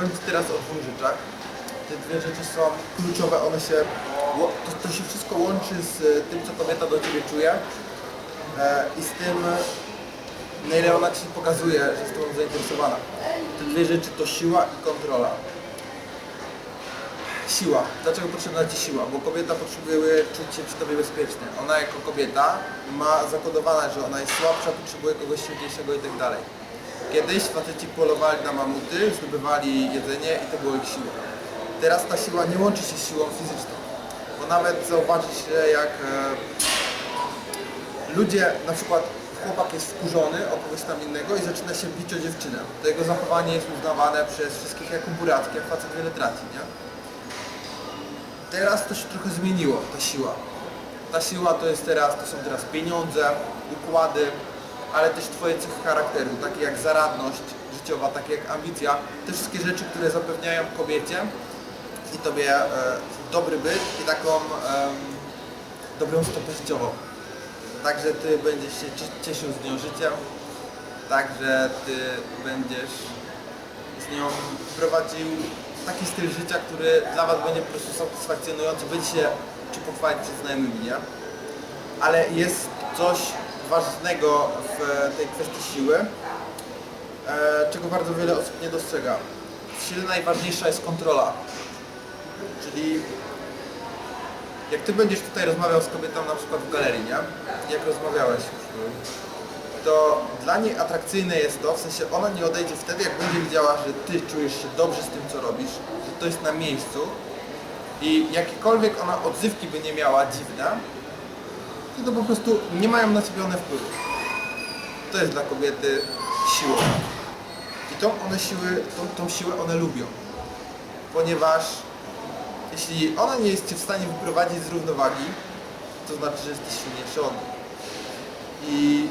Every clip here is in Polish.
Powiem Ci teraz o dwóch rzeczach. Te dwie rzeczy są kluczowe, one się, to, to się wszystko łączy z e, tym, co kobieta do Ciebie czuje e, i z tym, na ile ona Ci pokazuje, że jest Tobą zainteresowana. Te dwie rzeczy to siła i kontrola. Siła. Dlaczego potrzebna Ci siła? Bo kobieta potrzebuje czuć się przy Tobie bezpiecznie. Ona jako kobieta ma zakodowane, że ona jest słabsza, potrzebuje kogoś silniejszego i tak dalej. Kiedyś faceci polowali na mamuty, zdobywali jedzenie i to było ich siła. Teraz ta siła nie łączy się z siłą fizyczną. Bo nawet zauważyć, że jak e, ludzie, na przykład chłopak jest wkurzony o kogoś tam innego i zaczyna się bić o dziewczynę. To jego zachowanie jest uznawane przez wszystkich jako burackie, facet wiele traci, nie? Teraz to się trochę zmieniło, ta siła. Ta siła to jest teraz, to są teraz pieniądze, układy, ale też Twoje cechy charakteru, takie jak zaradność życiowa, takie jak ambicja. Te wszystkie rzeczy, które zapewniają kobiecie i Tobie e, dobry byt i taką em, dobrą stopę życiową. Także Ty będziesz się cie- cieszył z nią życiem, także Ty będziesz z nią prowadził taki styl życia, który dla Was będzie po prostu satysfakcjonujący, będzie się czy pochwalić przed znajomymi, nie? Ale jest coś ważnego w tej kwestii siły, e, czego bardzo wiele osób nie dostrzega. W sile najważniejsza jest kontrola. Czyli jak Ty będziesz tutaj rozmawiał z kobietą na przykład w galerii, nie? Jak rozmawiałeś to dla niej atrakcyjne jest to, w sensie ona nie odejdzie wtedy, jak będzie widziała, że Ty czujesz się dobrze z tym, co robisz, że to jest na miejscu i jakiekolwiek ona odzywki by nie miała dziwne, to, to po prostu nie mają na Ciebie one wpływu. To jest dla kobiety siłą. I tą one siły, tą, tą siłę one lubią. Ponieważ jeśli ona nie jest Cię w stanie wyprowadzić z równowagi, to znaczy, że jesteś silniejszy od niej. I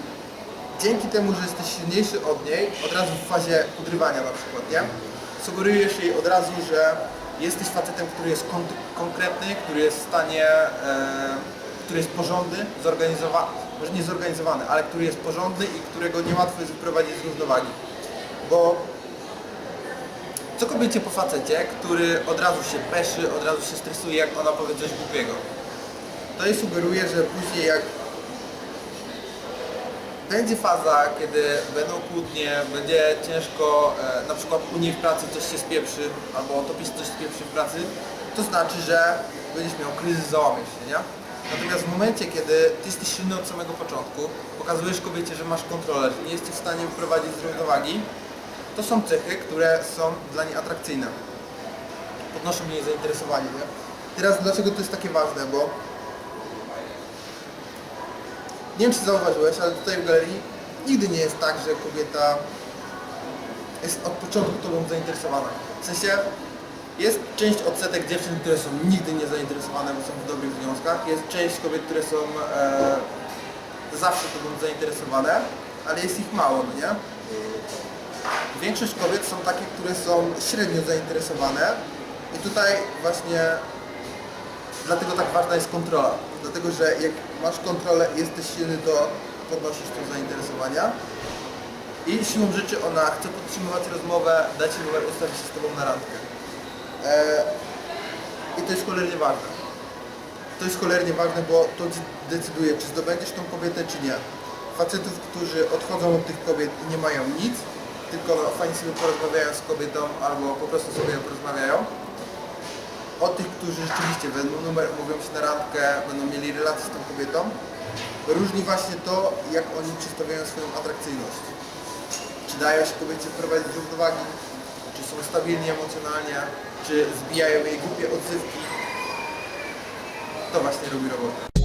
dzięki temu, że jesteś silniejszy od niej, od razu w fazie podrywania na przykład, nie? Sugerujesz jej od razu, że jesteś facetem, który jest kon- konkretny, który jest w stanie, e, który jest porządny, zorganizowany, może nie zorganizowany, ale który jest porządny i którego niełatwo jest wyprowadzić z równowagi. Bo co kobiecie po facecie, który od razu się peszy, od razu się stresuje, jak ona powie coś głupiego? To jej sugeruje, że później jak będzie faza, kiedy będą kłótnie, będzie ciężko, e, na przykład u niej w pracy coś się spieprzy, albo tobie się coś spieprzy w pracy, to znaczy, że będziesz miał kryzys, załamiesz się, nie? Natomiast w momencie, kiedy ty jesteś silny od samego początku, pokazujesz kobiecie, że masz kontrolę, że nie jesteś w stanie wyprowadzić z równowagi, to są cechy, które są dla niej atrakcyjne. Podnoszą jej zainteresowanie, nie? Teraz dlaczego to jest takie ważne, bo nie wiem czy zauważyłeś, ale tutaj w galerii nigdy nie jest tak, że kobieta jest od początku tobą zainteresowana. W sensie jest część odsetek dziewczyn, które są nigdy nie zainteresowane, bo są w dobrych związkach. Jest część kobiet, które są e, zawsze tobą zainteresowane, ale jest ich mało, no nie? Większość kobiet są takie, które są średnio zainteresowane i tutaj właśnie dlatego tak ważna jest kontrola. Dlatego, że jak masz kontrolę i jesteś silny, to podnosisz to zainteresowania. I siłą rzeczy ona chce podtrzymywać rozmowę, dać ci numer, ustawić się z Tobą na randkę. Eee, I to jest cholernie ważne. To jest cholernie ważne, bo to decyduje, czy zdobędziesz tą kobietę, czy nie. Facetów, którzy odchodzą od tych kobiet i nie mają nic, tylko fajnie sobie porozmawiają z kobietą, albo po prostu sobie porozmawiają, od tych, którzy rzeczywiście wezmą numer, umówią się na randkę, będą mieli relacje z tą kobietą, różni właśnie to, jak oni przedstawiają swoją atrakcyjność. Czy dają się kobiecie wprowadzić równowagi, czy są stabilni emocjonalnie, czy zbijają jej głupie odzywki. To właśnie robi robotę.